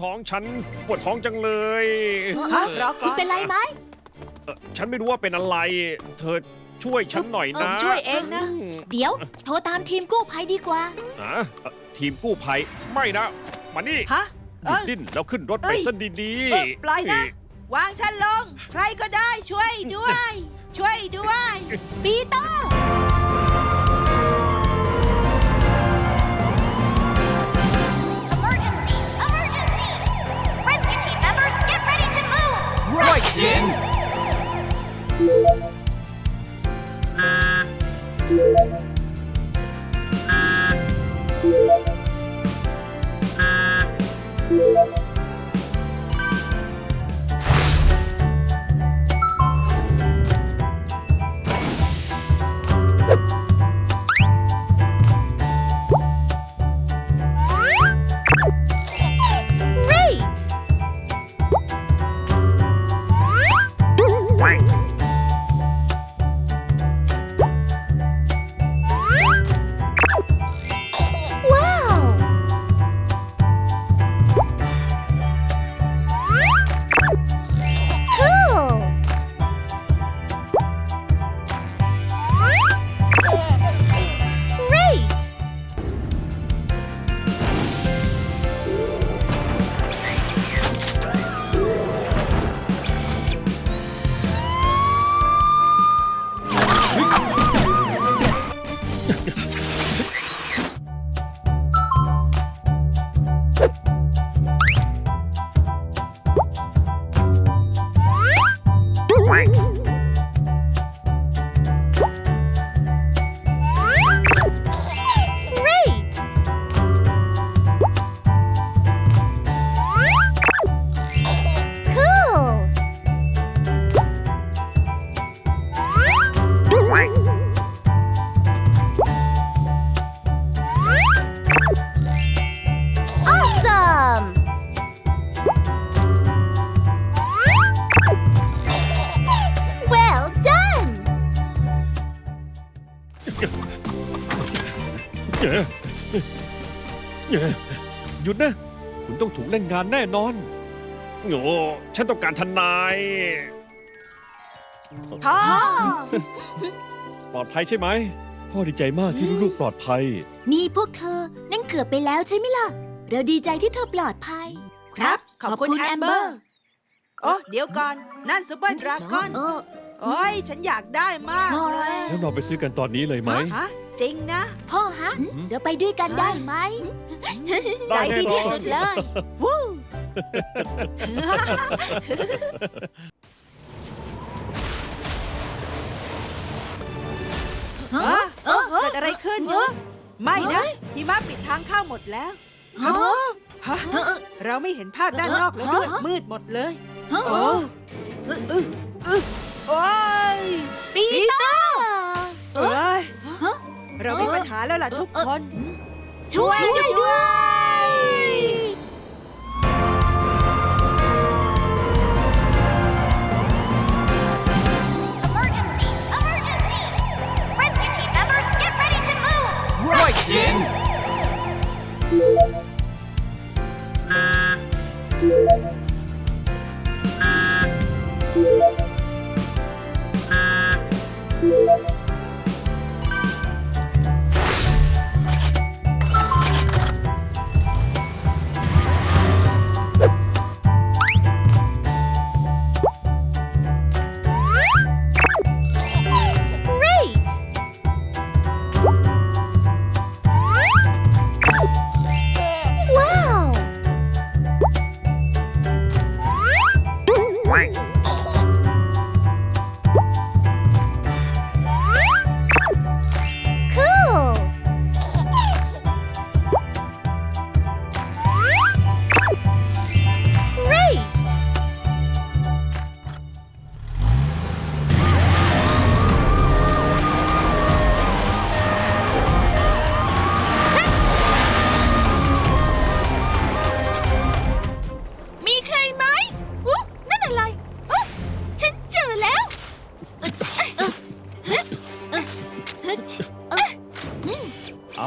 ท้องฉันปวดท้องจังเลยฮะรอก่อนเป็นไรไหมเอ่อฉันไม่รู้ว่าเป็นอะไร เธอช่วยฉันหน่อยเออนะช่วยเองนะมเดี๋ยว โทรตามทีมกู้ภัยดีกว่า อะเอ่อทีมกู้ภัยไม่นะมานี่ฮะหเอยุดอ ดิ้นแล้วขึ้นรถไปเอ้ย ซะดีเออปล่อยนะ วางฉันลง ใครก็ได้ช่วยด้วย ช่วยด้วย ปีเตอร์ fight, Jin! Quack. หยุดนะ คุณต้องถูกเล่นงานแน่นอนโอ้ฉันต้องการทนายพ่อ ปลอดภัยใช่ไหม พ่อดีใจมากที่ลูกๆปลอดภัย นี่พวกเธอ นั่นเกือบไปแล้วใช่ไหมล่ะ เราดีใจที่เธอปลอดภัย ครับ ขอบคุณแอมเบอร์ โอ้เดี๋ยวก่อน นั่นซูเปอร์ดราก้อนเออโอ้ย ฉันอยากได้มากเลย แล้วเราไปซื้อกันตอนนี้เลยไหมฮะจ ริงนะ พ่อฮะเราไปด้วยกันได้ไหม ใจดีที่สุดเลย วู้ ฮะฮะเออเกิดอะไรขึ้น เออไม่เฮ้นะยหิมะปิดทางเข้าหมดแล้วฮะฮะเออเออเราไม่เห็นภาพด้านนอกแล้วด้วยฮะมืดหมดเลยฮะโอ้อึ๊อึ๊อึ๊โอ้ย เรามีปัญหาแล้วล่ะทุกคน ช่วยด้วย Quack.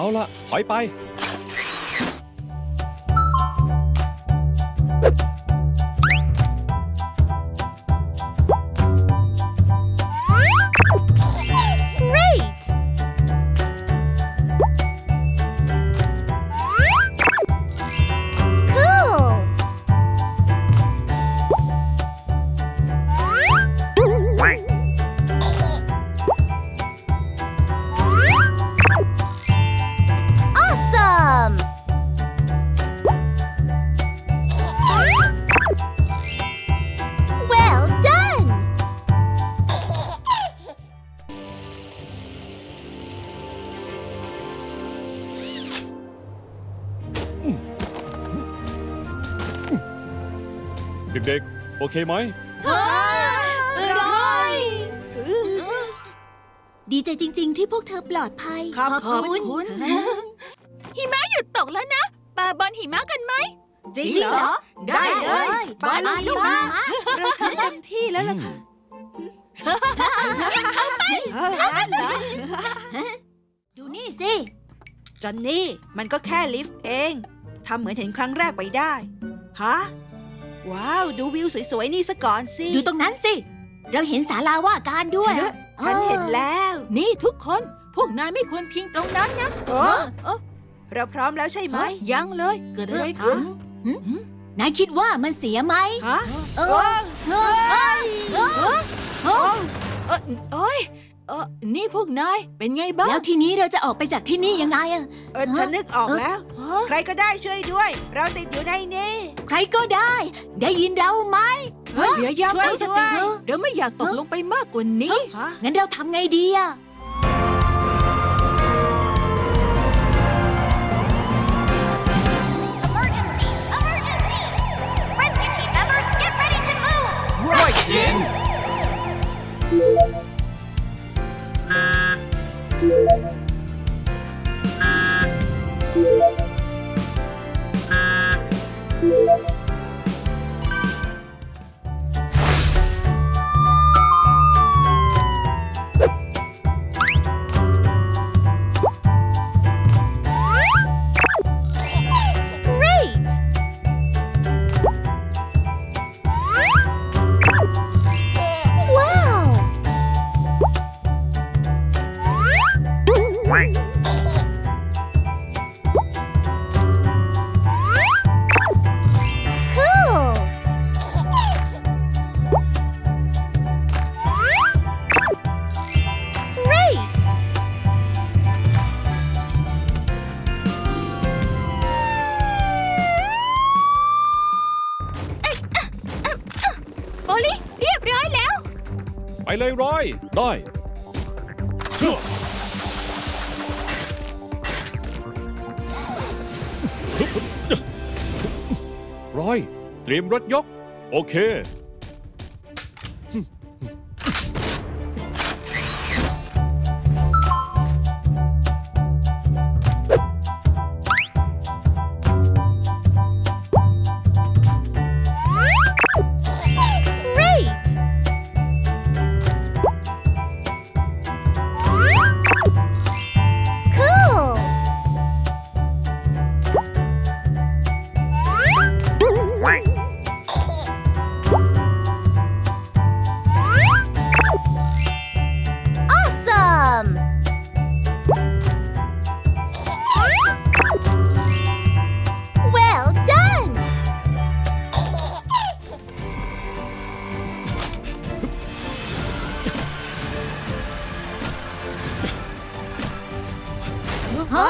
เอาละถอยไป เด็กๆ โอเคไหมร้อยคือดีใจจริง ๆ ที่พวกเธอปลอดภัย ขอบคุณหิมะหยุดตกแล้วนะปาบอลหิมะกันไหม จริงเหรอ ได้เลยปาลูกหิมะเราทำเต็มที่แล้วล่ะค่ะเอองั้นเหรอดูนี่สิ จอนนี่ มันก็แค่ลิฟต์เอง ทำเหมือนเห็นครั้งแรกไปได้ ฮะ ว้าว ดูวิวสวยๆนี่ซะก่อนสิดูตรงนั้นสิ เราเห็นศาลาว่าการด้วยเฮ้ยฉันเห็นแล้วนี่ทุกคน พวกนายไม่ควรพิงตรงนั้นนะโอ้เอ้อเราพร้อมแล้วใช่ไหม ยังเลย เกิดอะไรฮะขึ้นหึนายคิดว่ามันเสียไหมฮะเอโอ้อเออเออเออโอ้เออโอ้ยเออนี่พวกนายเป็นไงบ้างแล้วทีนี้เราจะออกไปจากที่นี่ยังไงอะ เออฉันนึกออกแล้วฮะ ใครก็ได้ช่วยด้วย เราติดอยู่ในนี้ใครก็ได้ ได้ยินเราไหมเฮ้ยพยายามช่วยตั้งสด้วติยเดี๋ยวไม่อยากตกลงไปมากกว่านี้ ฮะงั้นเราทำไงดีอะ โอลิเรียบร้อยแล้ว ไปเลยร้อย ได้ ร้อย เตรียมรถยก โอเค ฮะ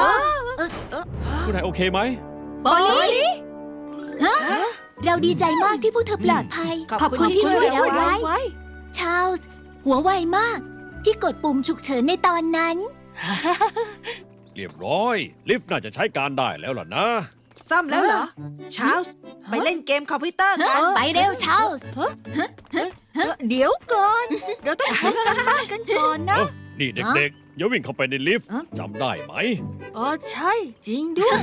คุณนายโอเคไหมบอลลี่ฮะเราดีใจมากที่พวกเธอปลอดภัย ขอบคุณที่ช่วยเราไว้ไว้ชาลส์หัวไวมาก ที่กดปุ่มฉุกเฉินในตอนนั้น เรียบร้อย ลิฟต์น่าจะใช้การได้แล้วล่ะนะซ่อมแล้วเหรอ ชาลส์ไปเล่นเกมคอมพิวเตอร์กัน ไปเร็วชาลส์เอ่อเดี๋ยวก่อน เราต้องทำกันบ้านกันก่อนนะเอ้านี่เด็กๆ อย่าวิ่งเข้าไปในลิฟต์จำได้ไหม อ๋อใช่ จริงด้วย